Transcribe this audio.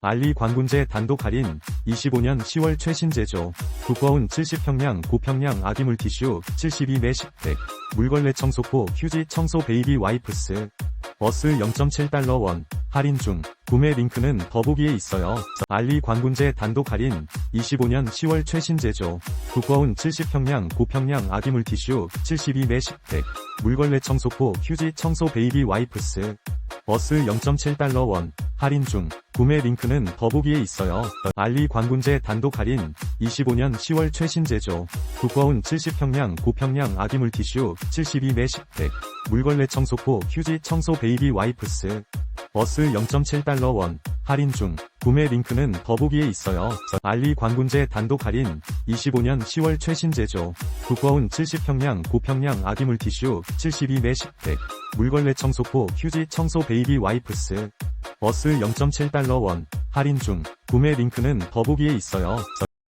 알리 관군제 단독 할인 25년 10월 최신 제조 두꺼운 70평량 고평량 아기 물티슈 72매 10팩 물걸레 청소포 휴지 청소 베이비 와이프스 버스 0.7달러 원 할인 중 구매 링크는 더보기에 있어요. 알리 관군제 단독 할인 25년 10월 최신 제조 두꺼운 70평량 고평량 아기 물티슈 72매 10팩 물걸레 청소포 휴지 청소 베이비 와이프스 버스 0.7달러 원 할인 중 구매 링크는 더보기에 있어요. 알리 관군제 단독 할인 25년 10월 최신 제조 두꺼운 70평량 고평량 아기 물티슈 72매 10팩 물걸레 청소포 휴지 청소 베이비 와이프스 버스 0.7달러 원 할인 중 구매 링크는 더보기에 있어요. 알리 관군제 단독 할인 25년 10월 최신 제조 두꺼운 70평량 고평량 아기 물티슈 72매 10팩 물걸레 청소포 휴지 청소 베이비 와이프스 버스 0.7달러 원 할인 중 구매 링크는 더보기에 있어요.